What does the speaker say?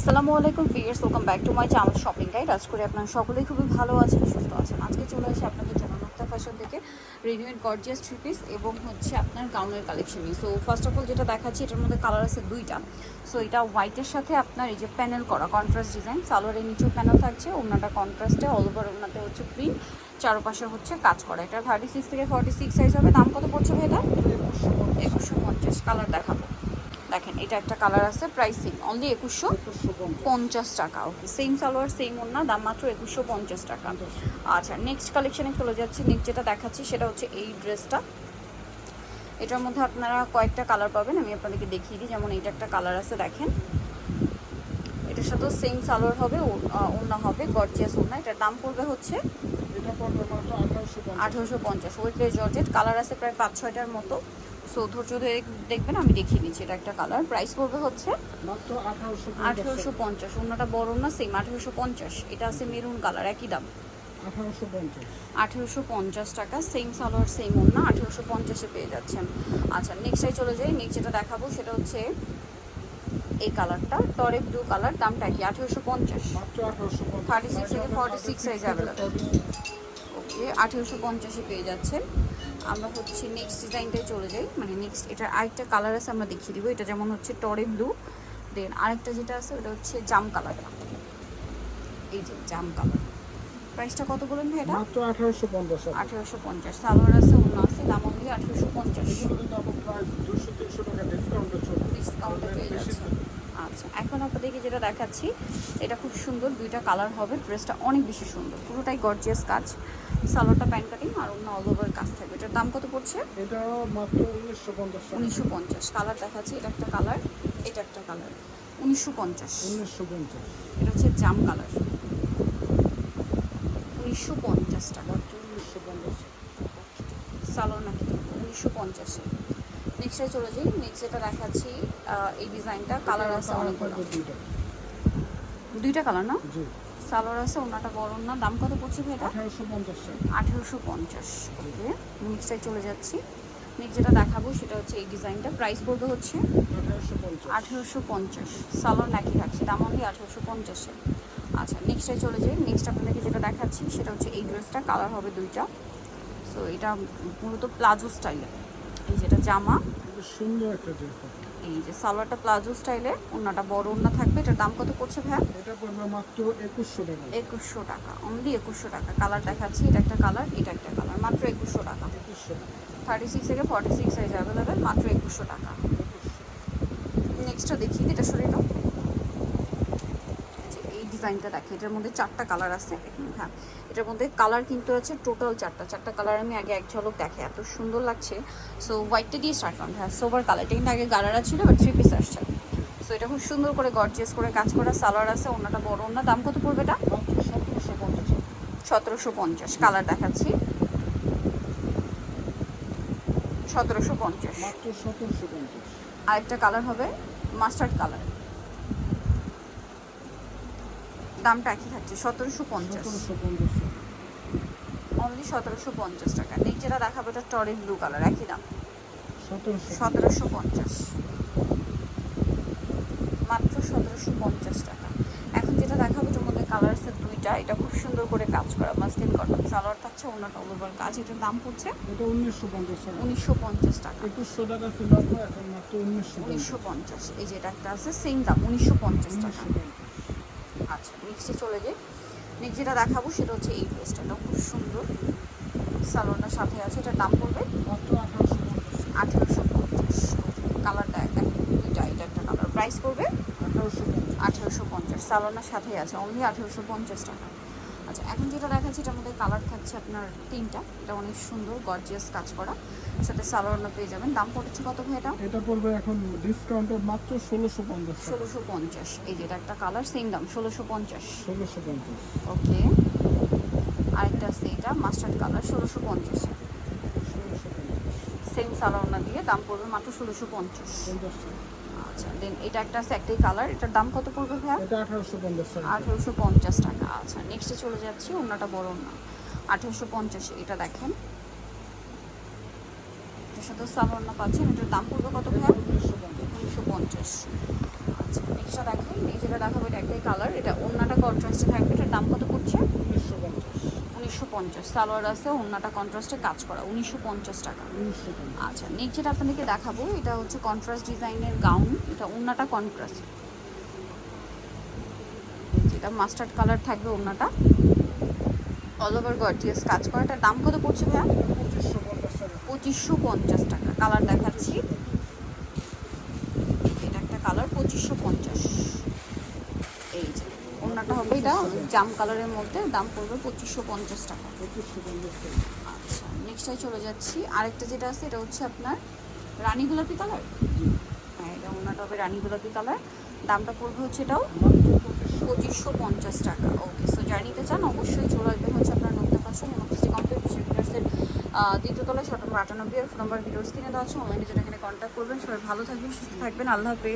আসসালামু আলাইকুম viewers welcome back to my channel shopping guide আজ করে আপনারা সকলেই খুবই ভালো আছেন, সুস্থ আছেন। আজকে চলে আসি আপনাদের জন্য মুক্তা ফ্যাশন থেকে রেডিমেড গর্জিয়াস থ্রি পিস এবং হচ্ছে আপনার গাউনের collection so first of all যেটা দেখাচ্ছি, এটার মধ্যে কালার আছে দুইটা। সো এটা হোয়াইটের সাথে আপনার এই যে প্যানেল করা কন্ট্রাস্ট ডিজাইন সালোয়ারের নিচেও প্যানেল থাকছে ওনাটা কন্ট্রাস্টে অল ওভার ওনাতে হচ্ছে প্রিন্ট চারপাশে হচ্ছে কাজ করা। এটা থার্টি সিক্স থেকে ফর্টি সিক্স সাইজ হবে। দাম কত পড়ছে ভাই এটা? একুশশো পঞ্চাশ। কালার দেখাবো। দেখেন এটা একটা কালার আছে প্রাইসিং অনলি একুশশো পঞ্চাশ টাকা ওকে সেম সালোয়ার সেম ওড়না দাম মাত্র একুশশো পঞ্চাশ টাকা। আচ্ছা নেক্সট কালেকশানে চলে যাচ্ছি নেক্সট যেটা দেখাচ্ছি সেটা হচ্ছে এই ড্রেসটা এটার মধ্যে আপনারা কয়েকটা কালার পাবেন আমি আপনাদেরকে দেখিয়ে দিই যেমন এইটা একটা কালার আছে দেখেন। এটার সাথেও সেম সালোয়ার হবে ও- আহ, ওড়না হবে গর্জিয়াস ওড়না। এটার দাম পড়বে হচ্ছে এটা আঠারোশো আঠেরোশো পঞ্চাশ। ওয়েটলেস জর্জেট কালার আছে প্রায় পাঁচ ছয়টার মতো। সো ধৈর্য ধরে দেখবেন আমি দেখিয়ে দিচ্ছি এটা একটা কালার প্রাইস পড়বে হচ্ছে আঠারোশো পঞ্চাশ। অন্যটা বড় না সেম আঠেরোশো পঞ্চাশ। এটা আছে মেরুন কালার একই দাম। আঠারোশো পঞ্চাশ। টাকা সেম সালোয়ার সেম ওড়না আঠেরোশো পঞ্চাশে পেয়ে যাচ্ছেন। আচ্ছা নেক্সটাই চলে যাই নেক্সট যেটা দেখাবো সেটা হচ্ছে এই কালারটা টরে ব্লু কালার দামটা কি? আঠেরোশো পঞ্চাশ। মাত্র আঠারোশো পঞ্চাশ। 36 থেকে 46 size ওকে আঠেরোশো পঞ্চাশে পেয়ে যাচ্ছেন। আমরা হচ্ছে নেক্সট ডিজাইনটাই চলে যাই। মানে নেক্সট এটার আরেকটা কালার আছে আমরা দেখিয়ে দিব। এটা যেমন হচ্ছে টরে ব্লু দেন আরেকটা যেটা আছে ওটা হচ্ছে জাম কালার এই যে জাম কালার প্রাইসটা কত বলেন ভাই এটা? মাত্র আঠারোশো পঞ্চাশ আঠেরোশো পঞ্চাশ। সালোয়ার আছে অন্য আছে দাম অনলি আঠেরোশো পঞ্চাশ। প্রায় টাকা ডিসকাউন্টে ডিসকাউন্টে পেয়ে যাচ্ছে আচ্ছা এখন আপনাদেরকে যেটা দেখাচ্ছি এটা খুব সুন্দর দুইটা কালার হবে ড্রেসটা অনেক বেশি সুন্দর। পুরোটাই গর্জিয়াস কাজ। সালোয়ারটা প্যান্ট কাটিং আর অন্য অল ওভার কাজ থাকবে। এটার দাম কত পড়ছে? এটা মাত্র উনিশশো পঞ্চাশ টাকা। উনিশশো পঞ্চাশ। কালার দেখাচ্ছি এটা একটা কালার এটা একটা কালার। উনিশশো পঞ্চাশ। উনিশশো পঞ্চাশ। এটা হচ্ছে জাম কালার। উনিশশো পঞ্চাশ টাকা। মাত্র উনিশশো পঞ্চাশ। সালোয়ার নাকি? উনিশশো পঞ্চাশে। নেক্সটে চলে যাই। নেক্সট যেটা দেখাচ্ছি এই ডিজাইনটা কালার আছে অনেকগুলো। দুইটা। কালার না? জি। সালোয়ার আছে ওনাটা বড় না। দাম কত পড়ছে ভাই এটা? আঠারোশো পঞ্চাশ। আঠেরোশো পঞ্চাশ ওকে চলে যাচ্ছি। নেক্সট যেটা দেখাবো সেটা হচ্ছে এই ডিজাইনটা প্রাইস পড়বে হচ্ছে আঠারোশো পঞ্চাশ। সালোয়ার নাকি থাকছে দাম অনলি আঠেরোশো পঞ্চাশে। আচ্ছা নেক্সটে চলে যাই। নেক্সট আপনাদেরকে যেটা দেখাচ্ছি সেটা হচ্ছে এই ড্রেসটা কালার হবে দুইটা। সো এটা মূলত প্লাজো স্টাইলের এই যেটা জামা। সুন্দর একটা ড্রেস এই যে সালোয়ারটা প্লাজো স্টাইলে ওনাটা বড় ওনা থাকবে। এটার দাম কত পড়ছে ভাই এটা পড়বে মাত্র একুশশো টাকা। একুশশো টাকা অনলি একুশশো টাকা। কালার দেখাচ্ছি এটা একটা কালার এটা একটা কালার মাত্র একুশশো টাকা। একুশশো টাকা। থার্টি সিক্স থেকে ফর্টি সিক্স সাইজ अवेलेबल মাত্র একুশশো টাকা। নেক্সটটা দেখি এটা সরে নাও। ডিজাইনটা দেখি এটার মধ্যে চারটা কালার আছে। হ্যাঁ এটার মধ্যে কালার কিন্তু আছে টোটাল চারটা। চারটা কালার আমি আগে এক ঝলক দেখে এত সুন্দর লাগছে। সো হোয়াইটটা দিয়ে স্টার্ট করলাম হ্যাঁ সোবার কালারটা কিন্তু আগে গালারা ছিল বা থ্রি পিস আসছে। সো এটা খুব সুন্দর করে গর্জিয়াস করে কাজ করা সালোয়ার আছে ওনাটা বড় ওনার দাম কত পড়বে এটা? সতেরোশো পঞ্চাশ। কালার দেখাচ্ছি। সতেরোশো পঞ্চাশ। আরেকটা কালার হবে মাস্টার্ড কালার দামটা একই থাকছে সতেরোশো পঞ্চাশ। অনলি সতেরোশো পঞ্চাশ টাকা। নেক্সট যেটা দেখাবো এটা টরি ব্লু কালার একই দাম। সতেরোশো। পঞ্চাশ। মাত্র সতেরোশো পঞ্চাশ টাকা। এখন যেটা দেখাবো এটার মধ্যে কালার আছে দুইটা। এটা খুব সুন্দর করে কাজ করা মাসলিন কটন সালোয়ার থাকছে ওনাটা ওভার কাজ। এটার দাম পড়ছে এটা উনিশশো পঞ্চাশ টাকা। উনিশশো পঞ্চাশ টাকা। একুশশো টাকা ছিল এখন মাত্র উনিশশো উনিশশো পঞ্চাশ। এই যে এটা একটা আছে সেম দাম উনিশশো পঞ্চাশ টাকা। আচ্ছা নেক্সটে চলে যাই। নেক্সট যেটা দেখাবো সেটা হচ্ছে এই ড্রেসটা এটা খুব সুন্দর। সালোয়ারটার সাথে আছে এটা দাম পড়বে আঠারোশো আঠেরোশো পঞ্চাশ। কালারটা একটা দুইটা এটা একটা কালার। প্রাইস পড়বে আঠেরোশো আঠেরোশো পঞ্চাশ। সালোয়ারটার সাথেই আছে অনলি আঠেরোশো পঞ্চাশ টাকা। আচ্ছা এখন যেটা দেখাচ্ছি এটার মধ্যে কালার থাকছে আপনার তিনটা। এটা অনেক সুন্দর গর্জিয়াস কাজ করা। সাথে সালোয়ারটা পেয়ে যাবেন। দাম পড়েছে কত ভাই এটা? এটা পড়বে এখন ডিসকাউন্টে মাত্র ষোলোশো পঞ্চাশ ষোলোশো পঞ্চাশ। এই যে এটা একটা কালার সেম দাম ষোলোশো পঞ্চাশ। ষোলোশো পঞ্চাশ। ওকে। আরেকটা আছে এটা মাস্টার্ড কালার ষোলোশো পঞ্চাশ। সেম সালোয়ারনা দিয়ে দাম পড়বে মাত্র ষোলোশো পঞ্চাশ। পঞ্চাশ আচ্ছা দেন এটা একটা আছে একটাই কালার এটার দাম কত পড়বে ভাইয়া? এটা আঠারোশো পঞ্চাশ টাকা। আচ্ছা। নেক্সটে চলে যাচ্ছি অন্যটা বড় না আঠেরোশো পঞ্চাশে এটা দেখেন। এটার সাথে সালোয়ারনা পাচ্ছেন এটার দাম পড়বে কত ভাইয়া? উনিশশো পঞ্চাশ। উনিশশো পঞ্চাশ আচ্ছা নেক্সটটা দেখেন এই যেটা দেখাবো এটা একটাই কালার এটা ওন্নাটা কন্ট্রাস্টে থাকবে এটার দাম কত পড়ছে উনিশশো পঞ্চাশ উনিশশো পঞ্চাশ। সালোয়ার আছে ওন্নাটা কন্ট্রাস্টে কাজ করা উনিশশো পঞ্চাশ টাকা। আচ্ছা নেক্সট যেটা আপনাদেরকে দেখাবো এটা হচ্ছে কন্ট্রাস্ট ডিজাইনের গাউন এটা ওন্নাটা কন্ট্রাস্ট যেটা মাস্টার্ড কালার থাকবে ওন্নাটা অল ওভার গর্জিয়াস কাজ করা এটার দাম কত পড়ছে ভাইয়া? পঁচিশশো পঞ্চাশ টাকা। কালার দেখাচ্ছি। এটা একটা কালার পঁচিশশো পঞ্চাশ। ওন্নাটা হবে। এটা জাম কালারের মধ্যে দাম পড়বে পঁচিশশো পঞ্চাশ টাকা। আচ্ছা নেক্সটটাই চলে যাচ্ছি। আরেকটা যেটা আছে এটা হচ্ছে আপনার রানী গোলাপি কালার? হ্যাঁ এটা ওনাটা হবে রানী গোলাপি কালার। দামটা পড়বে হচ্ছে এটাও পঁচিশশো পঞ্চাশ টাকা। ওকে সো যারা নিতে চান অবশ্যই চলে আসবেন হচ্ছে আপনার নতুন পাশে ইউনিভার্সিটি কমপ্লিট ভিডিওসের দ্বিতীয় তলায় নম্বর আটানব্বই আর ফোন নাম্বার ভিডিওস কিনে দেওয়া আছে। অনলাইনে যেটা এখানে কন্ট্যাক্ট করবেন। সবাই ভালো থাকবেন সুস্থ থাকবেন। আল্লাহ হাফেজ।